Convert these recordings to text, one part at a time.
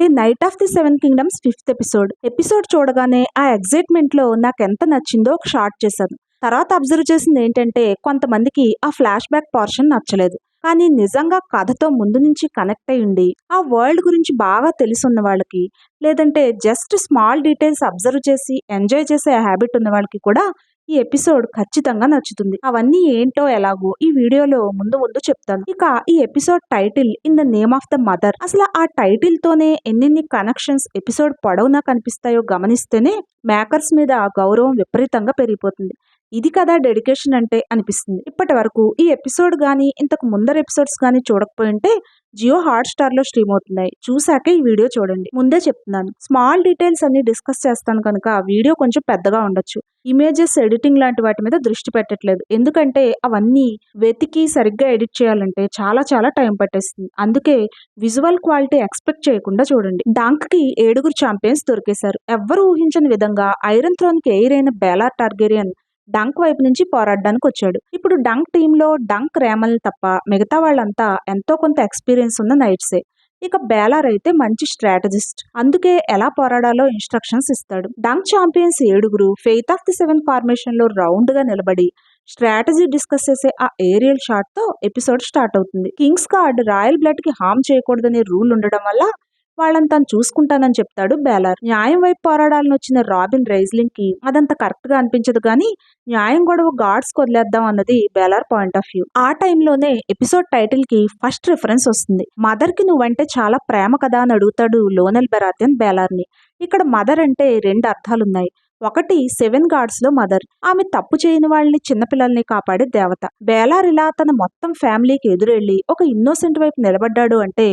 ఈ knight of the seven kingdoms fifth episode episode చూడగానే ఆ ఎగ్జైట్మెంట్లో నాకు ఎంత నచ్చిందో ఒక షార్ట్ చేశాను. తర్వాత అబ్జర్వ్ చేసింది ఏంటంటే కొంతమందికి ఆ ఫ్లాష్ బ్యాక్ పోర్షన్ నచ్చలేదు. కానీ నిజంగా కథతో ముందు నుంచి కనెక్ట్ అయి ఉండి ఆ వరల్డ్ గురించి బాగా తెలుసున్న వాళ్ళకి లేదంటే జస్ట్ స్మాల్ డీటెయిల్స్ అబ్జర్వ్ చేసి ఎంజాయ్ చేసే హ్యాబిట్ ఉన్న వాళ్ళకి కూడా ఈ ఎపిసోడ్ ఖచ్చితంగా నచ్చుతుంది. అవన్నీ ఏంటో ఎలాగో ఈ వీడియోలో ముందు ముందు చెప్తాను. ఇక ఈ episode title in the name of the mother. అసలు ఆ టైటిల్ తోనే ఎన్నెన్ని కనెక్షన్స్ ఎపిసోడ్ పొడవునా కనిపిస్తాయో గమనిస్తేనే మేకర్స్ మీద గౌరవం విపరీతంగా పెరిగిపోతుంది. ఇది కదా డెడికేషన్ అంటే అనిపిస్తుంది. ఇప్పటి వరకు ఈ ఎపిసోడ్ కానీ ఇంతకు ముందర ఎపిసోడ్స్ కానీ చూడకపోయింటే జియో హాట్స్టార్లో స్ట్రీమ్ అవుతున్నాయి. చూసాక ఈ వీడియో చూడండి. ముందే చెప్తున్నాను. స్మాల్ డీటెయిల్స్ అన్ని డిస్కస్ చేస్తాను కనుక వీడియో కొంచెం పెద్దగా ఉండొచ్చు. ఇమేజెస్ ఎడిటింగ్ లాంటి వాటి మీద దృష్టి పెట్టట్లేదు. ఎందుకంటే అవన్నీ వెతికి సరిగ్గా ఎడిట్ చేయాలంటే చాలా చాలా టైం పట్టేస్తుంది. అందుకే విజువల్ క్వాలిటీ ఎక్స్పెక్ట్ చేయకుండా చూడండి. డాంక్కి ఏడుగురు ఛాంపియన్స్ దొరికేశారు. ఎవ్వరు ఊహించని విధంగా ఐరన్ థ్రోన్కి ఎయిర్ అయిన బేలార్ టార్గేరియన్ డంక్ వైపు నుంచి పోరాడడానికి వచ్చాడు ఇప్పుడు డంక్ టీంలో డంక్ రేమల్ తప్ప మిగతా వాళ్ళంతా ఎంతో కొంత ఎక్స్పీరియన్స్ ఉన్న నైట్సే. ఇక బేలార్ అయితే మంచి స్ట్రాటజిస్ట్. అందుకే ఎలా పోరాడాలో ఇన్స్ట్రక్షన్స్ ఇస్తాడు. డంక్ ఛాంపియన్స్ ఏడుగురు ఫెయిత్ ఆఫ్ ది సెవెన్ ఫార్మేషన్లో రౌండ్గా నిలబడి స్ట్రాటజీ డిస్కస్ చేసే ఆ ఏరియల్ షాట్తో ఎపిసోడ్ స్టార్ట్ అవుతుంది. కింగ్స్ కార్డ్ రాయల్ బ్లడ్కి హామ్ చేయకూడదనే రూల్ ఉండడం వల్ల వాళ్ళని తను చూసుకుంటానని చెప్తాడు బేలార్. న్యాయం వైపు పోరాడాలని వచ్చిన రాబిన్ రైజ్లింగ్కి అదంత కరెక్ట్గా అనిపించదు కానీ న్యాయం గొడవ గాడ్స్ వదిలేద్దాం అన్నది బేలార్ పాయింట్ ఆఫ్ వ్యూ. ఆ టైంలోనే ఎపిసోడ్ టైటిల్కి ఫస్ట్ రిఫరెన్స్ వస్తుంది. మదర్కి నువ్వంటే చాలా ప్రేమ కదా అని అడుగుతాడు లోనల్ బెరాతియన్ బేలార్ని ఇక్కడ మదర్ అంటే రెండు అర్థాలున్నాయి. ఒకటి సెవెన్ గాడ్స్లో మదర్. ఆమె తప్పు చేయని వాళ్ళని చిన్నపిల్లల్ని కాపాడే దేవత. బేలార్ ఇలా తన మొత్తం ఫ్యామిలీకి ఎదురెళ్ళి ఒక ఇన్నోసెంట్ వైపు నిలబడ్డాడు అంటే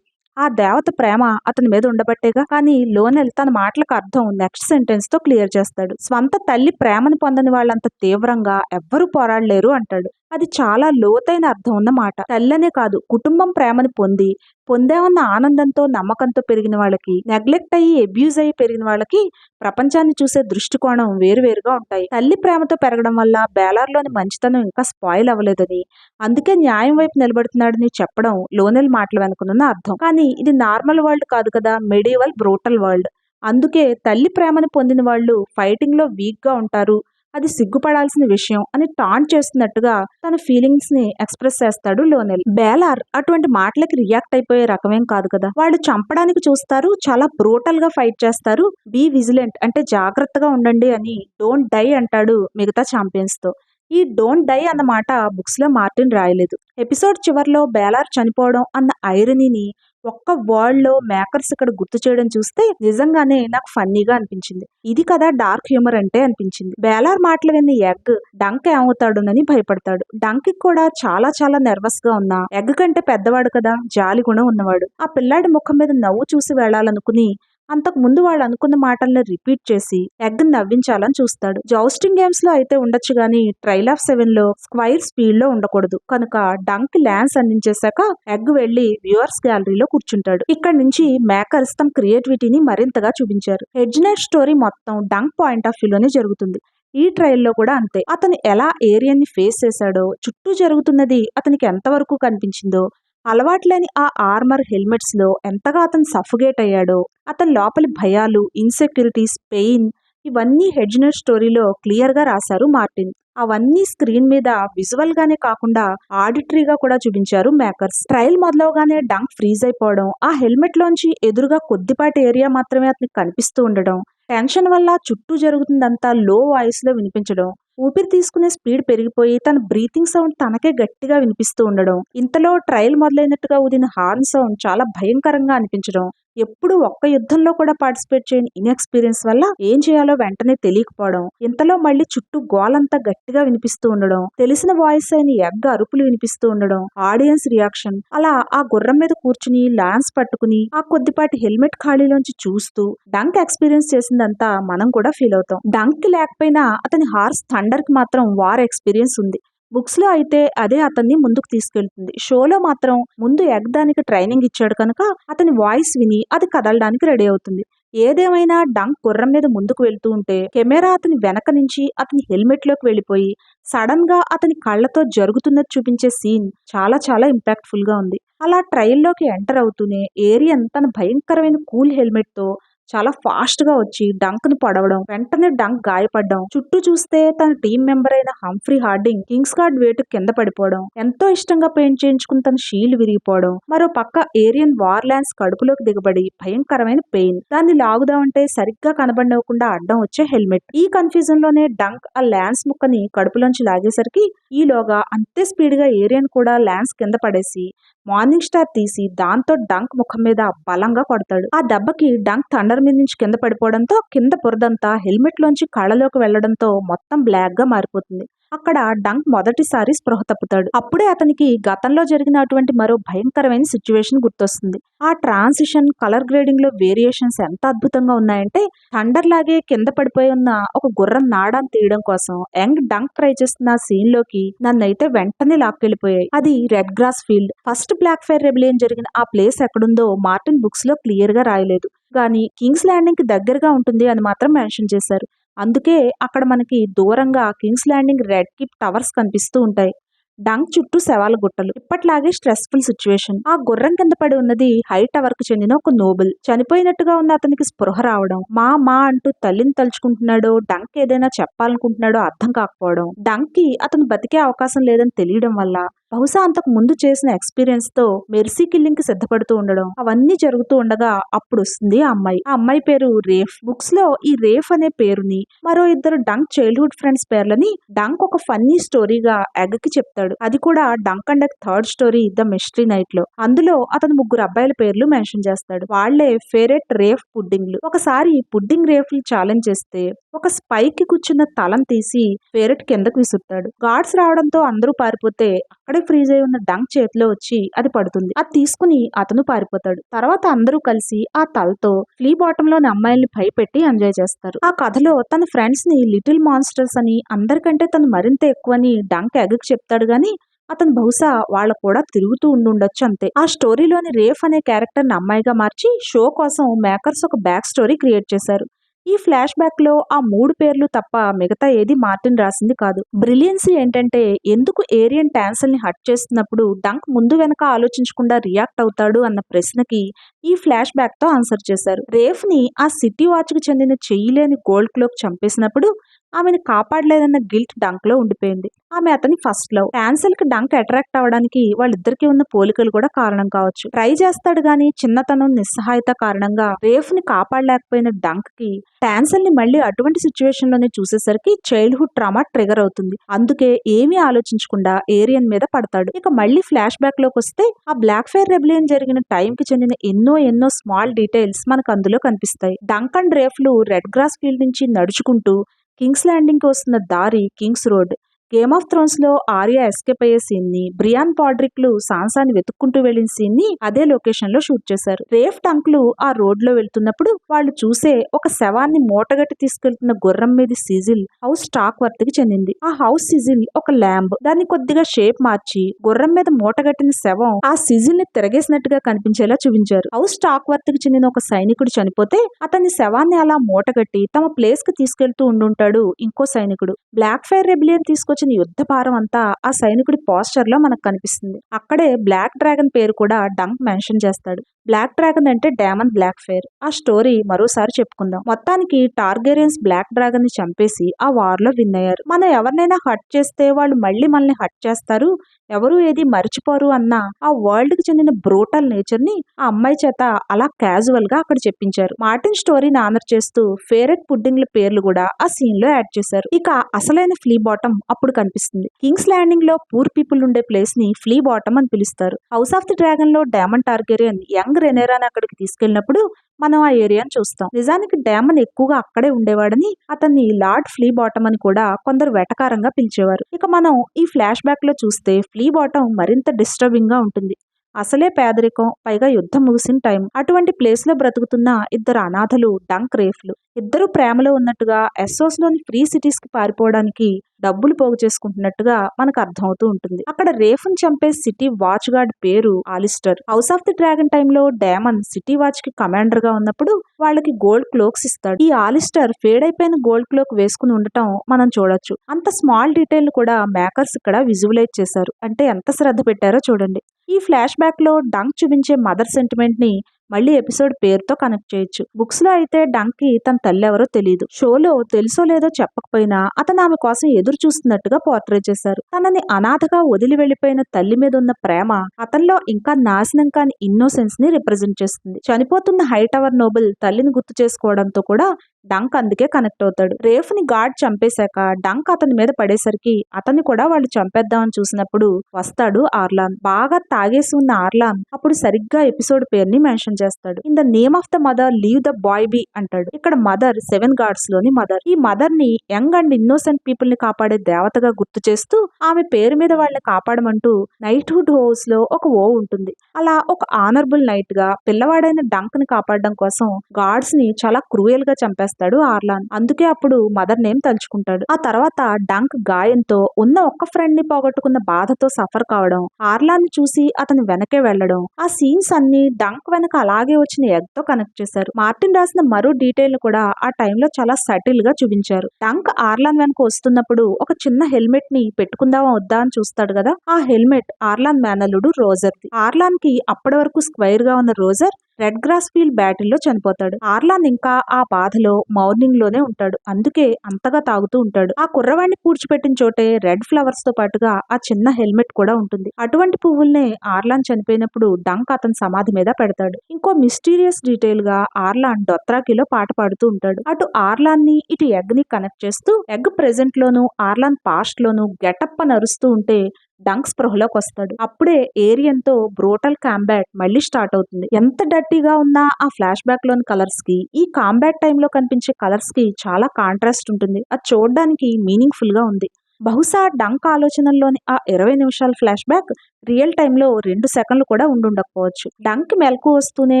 ఆ దేవత ప్రేమ అతని మీద ఉండబట్టేగా. కానీ లోనెల్ తన మాటలకు అర్థం నెక్స్ట్ సెంటెన్స్తో క్లియర్ చేస్తాడు. స్వంత తల్లి ప్రేమను పొందని వాళ్ళంత తీవ్రంగా ఎవ్వరూ పోరాడలేరు అంటాడు. అది చాలా లోతైన అర్థం ఉన్న మాట తల్లనే కాదు కుటుంబం ప్రేమను పొంది పొందామన్న ఆనందంతో నమ్మకంతో పెరిగిన వాళ్ళకి నెగ్లెక్ట్ అయ్యి అబ్యూజ్ అయ్యి పెరిగిన వాళ్ళకి ప్రపంచాన్ని చూసే దృష్టికోణం వేరువేరుగా ఉంటాయి. తల్లి ప్రేమతో పెరగడం వల్ల బేలార్లోని మంచితనం ఇంకా స్పాయిల్ అవ్వలేదని అందుకే న్యాయం వైపు నిలబడుతున్నాడని చెప్పడం లోనెల్ మాటలు వెనుకున్న అర్థం. కానీ ఇది నార్మల్ వరల్డ్ కాదు కదా మెడివల్ బ్రూటల్ వరల్డ్ అందుకే తల్లి ప్రేమను పొందిన వాళ్ళు ఫైటింగ్లో వీక్గా ఉంటారు అది సిగ్గుపడాల్సిన విషయం అని టాంట్ చేస్తున్నట్టుగా తన ఫీలింగ్స్ని ఎక్స్ప్రెస్ చేస్తాడు లోనెల్. బేలార్ అటువంటి మాటలకి రియాక్ట్ అయిపోయే రకమేం కాదు కదా. వాళ్ళు చంపడానికి చూస్తారు చాలా బ్రూటల్గా ఫైట్ చేస్తారు. బీ విజిలెంట్ అంటే జాగ్రత్తగా ఉండండి అని డోంట్ డై అంటాడు మిగతా ఛాంపియన్స్తో. ఈ డోంట్ డై అన్న మాట బుక్స్లో మార్టిన్ రాయలేదు. ఎపిసోడ్ చివర్లో బేలార్ చనిపోవడం అన్న ఐరనీని ఒక్క వరల్డ్లో మేకర్స్ ఇక్కడ గుర్తు చేయడం చూస్తే నిజంగానే నాకు ఫన్నీగా అనిపించింది. ఇది కదా డార్క్ హ్యూమర్ అంటే అనిపించింది. బేలార్ మాటలు విన్న ఎగ్ డంక్ ఏమవుతాడునని భయపడతాడు. డంక్ కూడా చాలా చాలా నర్వస్గా ఉన్నా. ఎగ్ కంటే పెద్దవాడు కదా జాలి గుణం ఉన్నవాడు. ఆ పిల్లాడి ముఖం మీద నవ్వు చూసి వెళ్ళాలనుకుని అంతకు ముందు వాళ్ళు అనుకున్న మాటల్ని రిపీట్ చేసి ఎగ్ నవ్వించాలని చూస్తాడు. జౌస్టింగ్ గేమ్స్లో అయితే ఉండొచ్చు గానీ ట్రైల్ ఆఫ్ సెవెన్లో స్క్వైర్ స్పీడ్లో ఉండకూడదు. కనుక డంక్ ల్యాన్స్ అందించేశాక ఎగ్ వెళ్ళి వ్యూవర్స్ గ్యాలరీలో కూర్చుంటాడు. ఇక్కడ నుంచి మేకర్స్ తమ క్రియేటివిటీని మరింతగా చూపించారు. హెడ్జ్నెట్ స్టోరీ మొత్తం డంక్ పాయింట్ ఆఫ్ వ్యూలోనే జరుగుతుంది. ఈ ట్రయల్లో కూడా అంతే. అతను ఎలా ఏరియాని ఫేస్ చేశాడో చుట్టూ జరుగుతున్నది అతనికి ఎంతవరకు కనిపించిందో అలవాట్లేని ఆ ఆర్మర్ హెల్మెట్స్లో ఎంతగా అతను సఫుగేట్ అయ్యాడో అతని లోపలి భయాలు ఇన్సెక్యూరిటీస్ పెయిన్ ఇవన్నీ హెడ్జినర్ స్టోరీలో క్లియర్గా రాశారు మార్టిన్. అవన్నీ స్క్రీన్ మీద విజువల్ గానే కాకుండా ఆడిటరీగా కూడా చూపించారు మేకర్స్. ట్రయల్ మొదలవగానే డంక్ ఫ్రీజ్ అయిపోవడం ఆ హెల్మెట్ లోంచి ఎదురుగా కొద్దిపాటి ఏరియా మాత్రమే అతనికి కనిపిస్తూ ఉండడం టెన్షన్ వల్ల చుట్టూ జరుగుతుందంతా లో వాయిస్లో వినిపించడం ఊపిరి తీసుకునే స్పీడ్ పెరిగిపోయి తన బ్రీతింగ్ సౌండ్ తనకే గట్టిగా వినిపిస్తూ ఉండడం ఇంతలో ట్రయల్ మొదలైనట్టుగా ఊదిన హార్న్ సౌండ్ చాలా భయంకరంగా అనిపించడం ఎప్పుడు ఒక్క యుద్ధంలో కూడా పార్టిసిపేట్ చేయని ఇన్ఎక్స్పీరియన్స్ వల్ల ఏం చేయాలో వెంటనే తెలియకపోవడం ఇంతలో మళ్ళీ చుట్టూ గోలంతా గట్టిగా వినిపిస్తూ ఉండడం తెలిసిన వాయిస్ అయిన ఎగ్గ అరుపులు వినిపిస్తూ ఉండడం ఆడియన్స్ రియాక్షన్ అలా ఆ గుర్రం మీద కూర్చుని లాన్స్ పట్టుకుని ఆ కొద్దిపాటి హెల్మెట్ ఖాళీలోంచి చూస్తూ డంక్ ఎక్స్పీరియన్స్ చేసిందంతా మనం కూడా ఫీల్ అవుతాం. డంక్ లేకపోయినా అతని హార్స్ థండర్కి మాత్రం వార్ ఎక్స్పీరియన్స్ ఉంది. బుక్స్లో అయితే అదే అతన్ని ముందుకు తీసుకెళ్తుంది. షోలో మాత్రం ముందు ఎగ్దానికి ట్రైనింగ్ ఇచ్చాడు కనుక అతని వాయిస్ విని అది కదలడానికి రెడీ అవుతుంది. ఏదేమైనా డంక్ గుర్రం మీద ముందుకు వెళ్తూ ఉంటే కెమెరా అతని వెనక నుంచి అతని హెల్మెట్లోకి వెళ్ళిపోయి సడన్గా అతని కళ్ళతో జరుగుతున్నది చూపించే సీన్ చాలా చాలా ఇంపాక్ట్ఫుల్గా ఉంది. అలా ట్రైల్లోకి ఎంటర్ అవుతూనే ఏరియన్ తన భయంకరమైన కూల్ హెల్మెట్తో చాలా ఫాస్ట్గా వచ్చి డంక్ను పడవడం వెంటనే డంక్ గాయపడడం చుట్టూ చూస్తే తన టీం మెంబర్ అయిన హంఫ్రీ హార్డింగ్ కింగ్స్ గార్డ్ వేటు కింద పడిపోవడం ఎంతో ఇష్టంగా పెయింట్ చేయించుకుని తన షీల్డ్ విరిగిపోవడం మరో పక్క ఏరియన్ వార్లాండ్స్ కడుపులోకి దిగబడి భయంకరమైన పెయిన్ దాన్ని లాగుదామంటే సరిగ్గా కనబడకుండా అడ్డం వచ్చే హెల్మెట్ ఈ కన్ఫ్యూజన్లోనే డంక్ ఆ ల్యాన్స్ ముక్కని కడుపులోంచి లాగేసరికి ఈలోగా అంతే స్పీడ్గా ఏరియన్ కూడా ల్యాన్స్ కింద పడేసి మార్నింగ్ స్టార్ తీసి దాంతో డంక్ ముఖం మీద బలంగా కొడతాడు. ఆ దెబ్బకి డంక్ థండర్ మీద నుంచి కింద పడిపోవడంతో కింద బురదంతా హెల్మెట్ లోంచి కళ్ళలోకి వెళ్ళడంతో మొత్తం బ్లాక్గా మారిపోతుంది. అక్కడ డంక్ మొదటిసారి స్పృహ తప్పుతాడు. అప్పుడే అతనికి గతంలో జరిగిన అటువంటి మరో భయంకరమైన సిచ్యువేషన్ గుర్తొస్తుంది. ఆ ట్రాన్సిషన్ కలర్ గ్రేడింగ్లో వేరియేషన్స్ ఎంత అద్భుతంగా ఉన్నాయంటే థండర్ లాగే కింద పడిపోయి ఉన్న ఒక గుర్రం నాడాన్ని తీయడం కోసం యంగ్ డంక్ ట్రై చేస్తున్న సీన్లోకి నన్నైతే వెంటనే లాక్కెళ్ళిపోయాయి. అది red grass field. First Blackfyre rebellion జరిగిన ఆ ప్లేస్ ఎక్కడుందో మార్టిన్ బుక్స్లో క్లియర్గా రాయలేదు. కానీ కింగ్స్ ల్యాండింగ్కి దగ్గరగా ఉంటుంది అని మాత్రం మెన్షన్ చేశారు. అందుకే అక్కడ మనకి దూరంగా king's landing red keep towers కనిపిస్తూ ఉంటాయి. డంక్ చుట్టూ శవాల గుట్టలు. ఇప్పట్లాగే స్ట్రెస్ఫుల్ సిచ్యువేషన్. ఆ గుర్రం కింద పడి ఉన్నది హై టవర్కు చెందిన ఒక నోబుల్. చనిపోయినట్టుగా ఉన్న అతనికి స్పృహ రావడం. మా మా అంటూ తల్లిని తలుచుకుంటున్నాడో డంక్ ఏదైనా చెప్పాలనుకుంటున్నాడో అర్థం కాకపోవడం. డంక్కి అతను బతికే అవకాశం లేదని తెలియడం వల్ల బహుశా అంతకు ముందు చేసిన ఎక్స్పీరియన్స్తో మెర్సీ కిల్లింగ్కి సిద్ధపడుతూ ఉండడం అవన్నీ జరుగుతూ ఉండగా అప్పుడు వస్తుంది ఆ అమ్మాయి. ఆ అమ్మాయి పేరు రేఫ్. బుక్స్లో ఈ రేఫ్ అనే పేరుని మరో ఇద్దరు డంక్ చైల్డ్హుడ్ ఫ్రెండ్స్ పేర్లని డంక్ ఒక ఫన్నీ స్టోరీగా ఎగకి చెప్తాడు. అది కూడా Dunk and third story the mystery నైట్లో. అందులో అతను ముగ్గురు అబ్బాయిల పేర్లు మెన్షన్ చేస్తాడు. వాళ్ళే ఫేరెట్ రేఫ్ పుడ్డింగ్లు. ఒకసారి పుడ్డింగ్ రేఫ్లు ఛాలెంజ్ చేస్తే ఒక స్పైక్కి కూర్చున్న తలం తీసి ఫేరెట్ కిందకు విసురుతాడు. గాడ్స్ రావడంతో అందరూ పారిపోతే అక్కడ ఫ్రీజ్ అయి ఉన్న డంక్ చేతిలో వచ్చి అది పడుతుంది. అది తీసుకుని అతను పారిపోతాడు. తర్వాత అందరూ కలిసి ఆ తలతో ఫ్లీ బాటమ్లోని అమ్మాయిల్ని భయపెట్టి ఎంజాయ్ చేస్తారు. ఆ కథలో తన ఫ్రెండ్స్ని లిటిల్ మాన్స్టర్స్ అని అందరికంటే తను మరింత ఎక్కువని డంక్ ఎగకి చెప్తాడు గాని అతను బహుశా వాళ్ళ కూడా తిరుగుతూ ఉండుండొచ్చు అంతే. ఆ స్టోరీలోని రేఫ్ అనే క్యారెక్టర్ని అమ్మాయిగా మార్చి షో కోసం మేకర్స్ ఒక బ్యాక్ స్టోరీ క్రియేట్ చేశారు. ఈ ఫ్లాష్ బ్యాక్లో ఆ మూడు పేర్లు తప్ప మిగతా ఏది మార్టిన్ రాసింది కాదు. బ్రిలియన్సీ ఏంటంటే ఎందుకు ఏరియన్ టాన్సల్ని హట్ చేస్తున్నప్పుడు డంక్ ముందు వెనక ఆలోచించకుండా రియాక్ట్ అవుతాడు అన్న ప్రశ్నకి ఈ ఫ్లాష్ బ్యాక్తో ఆన్సర్ చేశారు. రేఫ్ని ఆ సిటీ వాచ్కు చెందిన చెయ్యిలేని గోల్డ్ క్లోక్ చంపేసినప్పుడు ఆమెను కాపాడలేదన్న గిల్ట్ డంక్లో ఉండిపోయింది. ఆమె అతని ఫస్ట్ లవ్ క్యాన్సల్కి డంక్ అట్రాక్ట్ అవడానికి వాళ్ళిద్దరికి ఉన్న పోలికలు కూడా కారణం కావచ్చు. ట్రై చేస్తాడు గాని చిన్నతనం నిస్సహాయత కారణంగా రేఫ్ని కాపాడలేకపోయిన డంక్కి క్యాన్సల్ని మళ్ళీ అటువంటి సిచ్యువేషన్లోనే చూసేసరికి చైల్డ్హుడ్ ట్రామా ట్రిగర్ అవుతుంది. అందుకే ఏమీ ఆలోచించకుండా ఏరియన్ మీద పడతాడు. ఇక మళ్ళీ ఫ్లాష్ బ్యాక్లోకి వస్తే ఆ బ్లాక్ ఫైర్ రెబిలియన్ జరిగిన టైం కి చెందిన ఎన్నో ఎన్నో స్మాల్ డీటెయిల్స్ మనకు అందులో కనిపిస్తాయి. డంక్ అండ్ రేఫ్లు రెడ్ గ్రాస్ ఫీల్డ్ నుంచి నడుచుకుంటూ కింగ్స్ ల్యాండింగ్కి వస్తున్న దారి కింగ్స్ రోడ్. గేమ్ ఆఫ్ థ్రోన్స్లో ఆర్యా ఎస్కేప్ అయ్యే సీన్ని బ్రియాన్ పాడ్రిక్లు సాన్సాని వెతుక్కుంటూ వెళ్ళిన సీన్ని అదే లొకేషన్లో షూట్ చేశారు. రేఫ్ టంక్లు ఆ రోడ్లో వెళ్తున్నప్పుడు వాళ్ళు చూసే ఒక శవాన్ని మూటగట్టి తీసుకెళ్తున్న గుర్రం మీద సిజిల్ హౌస్ స్టాక్ వర్త్కి చెందింది. ఆ హౌస్ సిజిల్ ఒక ల్యాంబ్ దాన్ని కొద్దిగా షేప్ మార్చి గుర్రం మీద మూటగట్టిన శవం ఆ సిజిల్ని తిరగేసినట్టుగా కనిపించేలా చూపించారు. హౌస్ స్టాక్ వర్త్కి చెందిన ఒక సైనికుడు చనిపోతే అతని శవాన్ని అలా మూటగట్టి తమ ప్లేస్కి తీసుకెళ్తూ ఉండుంటాడు ఇంకో సైనికుడు. బ్లాక్ ఫైర్ రెబిలియన్ తీసుకొచ్చిన యుద్ధ భారం అంతా ఆ సైనికుడి పోస్టర్లో మనకు కనిపిస్తుంది. అక్కడే బ్లాక్ డ్రాగన్ పేరు కూడా డంక్ మెన్షన్ చేస్తాడు. బ్లాక్ డ్రాగన్ అంటే డామన్ బ్లాక్ ఫైర్ ఆ స్టోరీ మరోసారి చెప్పుకుందాం. మొత్తానికి టార్గేరియన్స్ బ్లాక్ డ్రాగన్ని చంపేసి ఆ వార్లో విన్ అయ్యారు. మనం ఎవరినైనా హట్ చేస్తే వాళ్ళు మళ్ళీ మనల్ని హట్ చేస్తారు. ఎవరు ఏది మర్చిపోరు అన్న ఆ వరల్డ్కి చెందిన బ్రూటల్ నేచర్ని ఆ అమ్మాయి చేత అలా క్యాజువల్గా అక్కడ చెప్పించారు. మార్టిన్ స్టోరీని ఆనర్ చేస్తూ ఫేవరెట్ పుడ్డింగ్ల పేర్లు కూడా ఆ సీన్లో యాడ్ చేశారు. ఇక అసలైన ఫ్లీ బాటమ్ అప్పుడు కనిపిస్తుంది. కింగ్స్ ల్యాండింగ్లో పూర్ పీపుల్ ఉండే ప్లేస్ని ఫ్లీ బాటమ్ అని పిలుస్తారు. హౌస్ ఆఫ్ ది డ్రాగన్లో డామన్ టార్గెరియన్ యంగ్ రెనేరాని అక్కడికి తీసుకెళ్ళినప్పుడు మనం ఆ ఏరియాని చూస్తాం. నిజానికి డ్యామన్ ఎక్కువగా అక్కడే ఉండేవాడని అతన్ని లార్డ్ ఫ్లీ బాటమ్ అని కూడా కొందరు వెటకారంగా పిలిచేవారు. ఇక మనం ఈ ఫ్లాష్ బ్యాక్లో చూస్తే ఫ్లీ బాటమ్ మరింత డిస్టర్బింగ్గా ఉంటుంది. అసలే పేదరికం పైగా యుద్ధం ముగిసిన టైం. అటువంటి ప్లేస్లో బ్రతుకుతున్న ఇద్దరు అనాథలు డంక్ రేఫ్లు. ఇద్దరు ప్రేమలో ఉన్నట్టుగా ఎస్ఓస్లోని ఫ్రీ సిటీస్కి పారిపోవడానికి డబ్బులు పోగు చేసుకుంటున్నట్టుగా మనకు అర్థమవుతూ ఉంటుంది. అక్కడ రేఫ్ను చంపే సిటీ వాచ్ గార్డ్ పేరు Alistair. House of the Dragon టైంలో డేమన్ సిటీ వాచ్కి కమాండర్గా ఉన్నప్పుడు వాళ్ళకి గోల్డ్ క్లోక్స్ ఇస్తాడు. ఈ ఆలిస్టర్ ఫేడ్ అయిపోయిన గోల్డ్ క్లోక్ వేసుకుని ఉండటం మనం చూడొచ్చు. అంత స్మాల్ డీటెయిల్ కూడా మేకర్స్ ఇక్కడ విజువలైజ్ చేశారు. అంటే ఎంత శ్రద్ధ పెట్టారో చూడండి. ఈ ఫ్లాష్ బ్యాక్లో డంక్ చూపించే మదర్ సెంటిమెంట్ని మళ్ళీ ఎపిసోడ్ పేరుతో కనెక్ట్ చేయొచ్చు. బుక్స్లో అయితే డంక్కి తన తల్లి ఎవరో తెలియదు షోలో తెలుసో లేదో చెప్పకపోయినా అతను ఆమె కోసం ఎదురు చూస్తున్నట్టుగా పోర్ట్రే చేశారు. తనని అనాథగా వదిలి వెళ్ళిపోయిన తల్లి మీద ఉన్న ప్రేమ అతనిలో ఇంకా నాశనం కాని ఇన్నోసెన్స్ని రిప్రజెంట్ చేస్తుంది. చనిపోతున్న హై టవర్ నోబెల్ తల్లిని గుర్తు చేసుకోవడంతో కూడా డంక్ అందుకే కనెక్ట్ అవుతాడు. రేఫ్ని గాడ్ చంపేశాక డంక్ అతని మీద పడేసరికి అతన్ని కూడా వాళ్ళు చంపేద్దామని చూసినప్పుడు వస్తాడు ఆర్లాన్. బాగా తాగేసి ఉన్న ఆర్లాన్ అప్పుడు సరిగ్గా ఎపిసోడ్ పేరుని మెన్షన్ చేస్తాడు. In the name of the mother leave the boy be అంటాడు. ఇక్కడ మదర్ సెవెన్ గాడ్స్లోని మదర్. ఈ మదర్ని యంగ్ అండ్ ఇన్నోసెంట్ పీపుల్ని కాపాడే దేవతగా గుర్తు చేస్తూ ఆమె పేరు మీద వాళ్ళని కాపాడమంటూ నైట్ హుడ్ హోస్లో ఒక ఓ ఉంటుంది. అలా ఒక ఆనరబుల్ నైట్గా పిల్లవాడైన డంక్ని కాపాడడం కోసం గాడ్స్ని చాలా క్రూయల్గా చేస్తాడు ఆర్లాన్. అందుకే అప్పుడు మదర్ నేమ్ తలుచుకుంటాడు. ఆ తర్వాత డంక్ గాయంతో ఉన్న ఒక్క ఫ్రెండ్ని పోగొట్టుకున్న బాధతో సఫర్ కావడం ఆర్లాన్ చూసి అతని వెనకే వెళ్ళడం ఆ సీన్స్ అన్ని డంక్ వెనక అలాగే వచ్చిన ఎగ్తో కనెక్ట్ చేశారు. మార్టిన్ రాసిన మరో డీటెయిల్ కూడా ఆ టైంలో చాలా సటిల్గా చూపించారు. డంక్ ఆర్లాన్ వెనక వస్తున్నప్పుడు ఒక చిన్న హెల్మెట్ని పెట్టుకుందామా వద్దా అని చూస్తాడు కదా ఆ హెల్మెట్ ఆర్లాన్ మేనల్లుడు రోజర్ ఆర్లాన్కి అప్పటి వరకు స్క్వైర్గా ఉన్న రోజర్ రెడ్ గ్రాస్ ఫీల్డ్ బ్యాటిల్లో చనిపోతాడు. ఆర్లాన్ ఇంకా ఆ బాధలో మార్నింగ్లోనే ఉంటాడు. అందుకే అంతగా తాగుతూ ఉంటాడు. ఆ కుర్రవాణ్ణి పూడ్చిపెట్టిన చోటే రెడ్ ఫ్లవర్స్తో పాటుగా ఆ చిన్న హెల్మెట్ కూడా ఉంటుంది. అటువంటి పువ్వుల్నే ఆర్లాన్ చనిపోయినప్పుడు డంక్ అతని సమాధి మీద పెడతాడు. ఇంకో మిస్టీరియస్ డీటెయిల్గా ఆర్లాన్ డొత్రాకిలో పాట పాడుతూ ఉంటాడు. అటు ఆర్లాన్ని ఇటు ఎగ్ని కనెక్ట్ చేస్తూ ఎగ్ ప్రెసెంట్ లోను ఆర్లాన్ పాస్ట్ లోను గెటప్ అని అరుస్తూ ఉంటే డంక్ స్పృహలోకి వస్తాడు. అప్పుడే ఏరియన్తో బ్రోటల్ కాంబాట్ మళ్ళీ స్టార్ట్ అవుతుంది. ఎంత డర్టీగా ఉన్నా ఆ ఫ్లాష్ బ్యాక్లోని కలర్స్కి ఈ కాంబాట్ టైంలో కనిపించే కలర్స్కి చాలా కాంట్రాస్ట్ ఉంటుంది. అది చూడడానికి మీనింగ్ఫుల్గా ఉంది. బహుశా డంక్ ఆలోచనల్లోని ఆ ఇరవై నిమిషాల ఫ్లాష్ బ్యాక్ రియల్ టైంలో రెండు సెకండ్లు కూడా ఉండుండకపోవచ్చు. డంక్ మెలకు వస్తూనే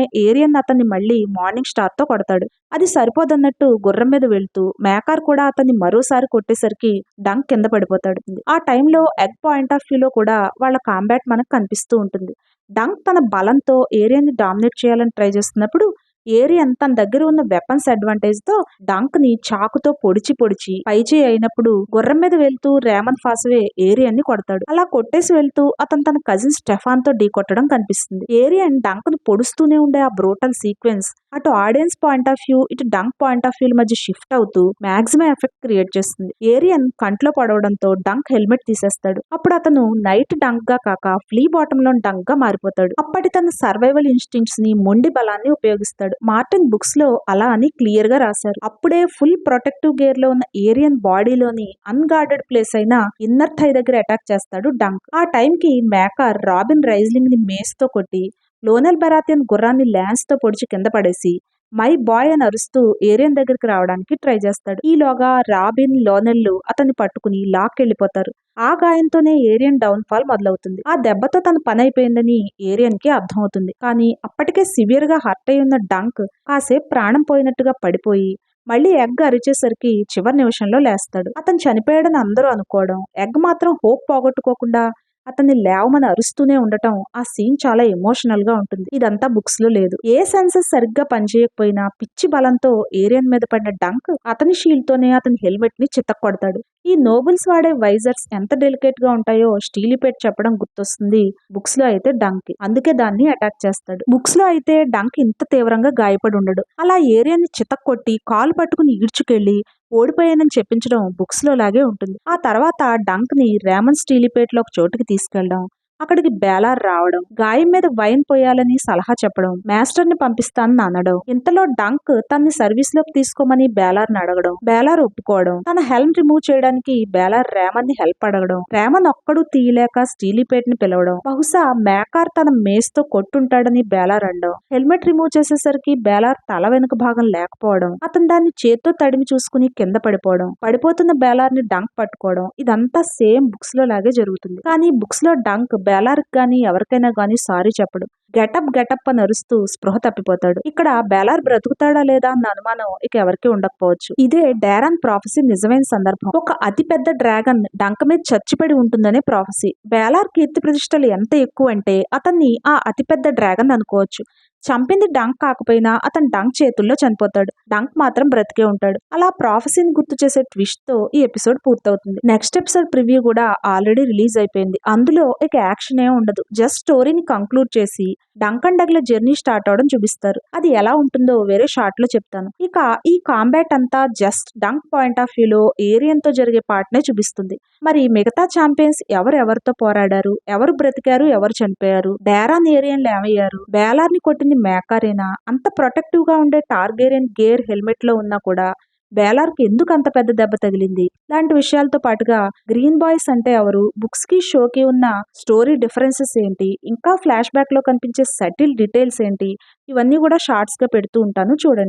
ఏరియన్ అతన్ని మళ్ళీ మార్నింగ్ స్టార్తో కొడతాడు. అది సరిపోదన్నట్టు గుర్రం మీద వెళ్తూ మేకార్ కూడా అతన్ని మరోసారి కొట్టేసరికి డంక్ కింద పడిపోతాడు. ఆ టైంలో ఎగ్ పాయింట్ ఆఫ్ వ్యూలో కూడా వాళ్ళ కాంబాట్ మనకు కనిపిస్తూ ఉంటుంది. డంక్ తన బలంతో ఏరియాని డామినేట్ చేయాలని ట్రై చేస్తున్నప్పుడు ఏరియన్ తన దగ్గర ఉన్న వెపన్స్ అడ్వాంటేజ్తో డంక్ని చాకుతో పొడిచి పొడిచి పైచేయి అయినప్పుడు గుర్రం మీద వెళ్తూ రేమన్ ఫాస్వే ఏరియన్ని కొడతాడు. అలా కొట్టేసి వెళ్తూ అతను తన కజిన్ స్టెఫాన్తో ఢీ కొట్టడం కనిపిస్తుంది. ఏరియన్ డంక్ను పొడుస్తూనే ఉండే ఆ బ్రోటల్ సీక్వెన్స్ అటు ఆడియన్స్ పాయింట్ ఆఫ్ వ్యూ ఇటు డంక్ పాయింట్ ఆఫ్ వ్యూ మధ్య షిఫ్ట్ అవుతూ మాక్సిమం ఎఫెక్ట్ క్రియేట్ చేస్తుంది. ఏరియన్ కంట్లో పడవడంతో డంక్ హెల్మెట్ తీసేస్తాడు. అప్పుడు అతను నైట్ డంక్గా కాక ఫ్లీ బాటమ్లో డంక్గా మారిపోతాడు. అప్పటి తన సర్వైవల్ ఇన్స్టింగ్స్ని మొండి బలాన్ని ఉపయోగిస్తాడు. మార్టిన్ బుక్స్లో అలా అని క్లియర్గా రాశారు. అప్పుడే ఫుల్ ప్రొటెక్టివ్ గేర్లో ఉన్న ఏరియన్ బాడీలోని అన్గార్డెడ్ ప్లేస్ అయిన ఇన్నర్ థై దగ్గర అటాక్ చేస్తాడు డంక్. ఆ టైం కి మేకర్ రాబిన్ రైజ్లింగ్ని మేస్తో కొట్టి లోనల్ బెరాతియన్ గుర్రాన్ని ల్యాన్స్తో పొడిచి కింద పడేసి మై బాయ్ అని అరుస్తూ ఏరియన్ దగ్గరికి రావడానికి ట్రై చేస్తాడు. ఈలోగా రాబిన్ లోనెల్లు అతన్ని పట్టుకుని లాక్ వెళ్ళిపోతారు. ఆ గాయంతోనే ఏరియన్ డౌన్ ఫాల్ మొదలవుతుంది. ఆ దెబ్బతో తన పని అయిపోయిందని ఏరియన్కి అర్థమవుతుంది. కానీ అప్పటికే సివియర్గా హర్ట్ అయి ఉన్న డంక్ కాసేపు ప్రాణం పోయినట్టుగా పడిపోయి మళ్ళీ ఎగ్ అరిచేసరికి చివరి నిమిషంలో లేస్తాడు. అతను చనిపోయాడని అందరూ అనుకోవడం ఎగ్ మాత్రం హోప్ పోగొట్టుకోకుండా అతన్ని లేవమని అరుస్తూనే ఉండటం ఆ సీన్ చాలా ఎమోషనల్గా ఉంటుంది. ఇదంతా బుక్స్లో లేదు. ఏ సెన్సెస్ సరిగ్గా పనిచేయకపోయినా పిచ్చి బలంతో ఏరియన్ మీద పడిన డంక్ అతని షీల్డ్ తోనే అతని హెల్మెట్ని చిత్తకొడతాడు ఈ నోబుల్స్ వాడే వైజర్స్ ఎంత డెలికేట్గా ఉంటాయో స్టీలిపేట్ చెప్పడం గుర్తొస్తుంది. బుక్స్లో అయితే డంక్ అందుకే దాన్ని అటాక్ చేస్తాడు. బుక్స్లో అయితే డంక్ ఇంత తీవ్రంగా గాయపడి ఉండడు. అలా ఏరియాని చితక్కొట్టి కాలు పట్టుకుని ఈడ్చుకెళ్ళి ఓడిపోయానని చెప్పించడం బుక్స్లో లాగే ఉంటుంది. ఆ తర్వాత డంక్ని రేమన్ స్టీలిపేట్లో ఒక చోటుకి తీసుకెళ్ళడం అక్కడికి బేలార్ రావడం గాయం మీద వైన్ పోయాలని సలహా చెప్పడం మాస్టర్ని పంపిస్తానని అనడం ఇంతలో డంక్ తన్ని సర్వీస్లోకి తీసుకోమని బేలార్ని అడగడం బేలార్ ఒప్పుకోవడం తన హెల్మ్ రిమూవ్ చేయడానికి బేలార్ రేమన్ని హెల్ప్ అడగడం రేమన్ ఒక్కడు తీయలేక స్టీలిపేట్ని పిలవడం బహుశా మేకార్ తన మేస్తో కొట్టుంటాడని బేలార్ అండం హెల్మెట్ రిమూవ్ చేసేసరికి బేలార్ తల వెనుక భాగం లేకపోవడం అతను దాన్ని చేత్తో తడిమి చూసుకుని కింద పడిపోవడం పడిపోతున్న బేలార్ని డంక్ పట్టుకోవడం ఇదంతా సేమ్ బుక్స్లో లాగే జరుగుతుంది. కానీ బుక్స్లో డంక్ బేలార్కి కానీ ఎవరికైనా కానీ సారీ చెప్పడు. గెటప్ గెటప్ అని అరుస్తూ స్పృహ తప్పిపోతాడు. ఇక్కడ బేలార్ బ్రతుకుతాడా లేదా అన్న అనుమానం ఇక ఎవరికి ఉండకపోవచ్చు. ఇదే డేరాన్ ప్రాఫెసీ నిజమైన సందర్భం. ఒక అతి పెద్ద డ్రాగన్ డంక మీద చచ్చిపడి ఉంటుందనే ప్రాఫెసీ బేలార్ కీర్తి ప్రతిష్టలు ఎంత ఎక్కువ అంటే అతన్ని ఆ అతిపెద్ద డ్రాగన్ అనుకోవచ్చు. చంపింది డంక్ కాకపోయినా అతను డంక్ చేతుల్లో చనిపోతాడు. డంక్ మాత్రం బ్రతికే ఉంటాడు. అలా ప్రాఫెసీని గుర్తు చేసే ట్విస్ట్తో ఈ ఎపిసోడ్ పూర్తవుతుంది. నెక్స్ట్ ఎపిసోడ్ ప్రివ్యూ కూడా ఆల్రెడీ రిలీజ్ అయిపోయింది. అందులో ఇక యాక్షన్ ఏ ఉండదు. జస్ట్ స్టోరీని కంక్లూడ్ చేసి డంక్ అండ్ డగ్ల జర్నీ స్టార్ట్ అవడం చూపిస్తారు. అది ఎలా ఉంటుందో వేరే షార్ట్లో చెప్తాను. ఇక ఈ కాంబాట్ అంతా జస్ట్ డంక్ పాయింట్ ఆఫ్ వ్యూలో ఏరియన్తో జరిగే పార్ట్నే చూపిస్తుంది. మరి మిగతా ఛాంపియన్స్ ఎవరు ఎవరితో పోరాడారు? ఎవరు బ్రతికారు? ఎవరు చనిపోయారు? డేరాన్ ఏరియన్లు ఏమయ్యారు? బేలార్ని కొట్టింది మేకారేనా? అంత ప్రొటెక్టివ్గా ఉండే టార్గేరియన్ గేర్ హెల్మెట్లో ఉన్నా కూడా బేలార్కి ఎందుకు అంత పెద్ద దెబ్బ తగిలింది? లాంటి విషయాలతో పాటుగా గ్రీన్ బాయ్స్ అంటే ఎవరు? బుక్స్కి షోకి ఉన్న స్టోరీ డిఫరెన్సెస్ ఏంటి? ఇంకా ఫ్లాష్ బ్యాక్లో కనిపించే సటిల్ డీటెయిల్స్ ఏంటి? ఇవన్నీ కూడా షార్ట్స్గా పెడుతూ ఉంటాను చూడండి.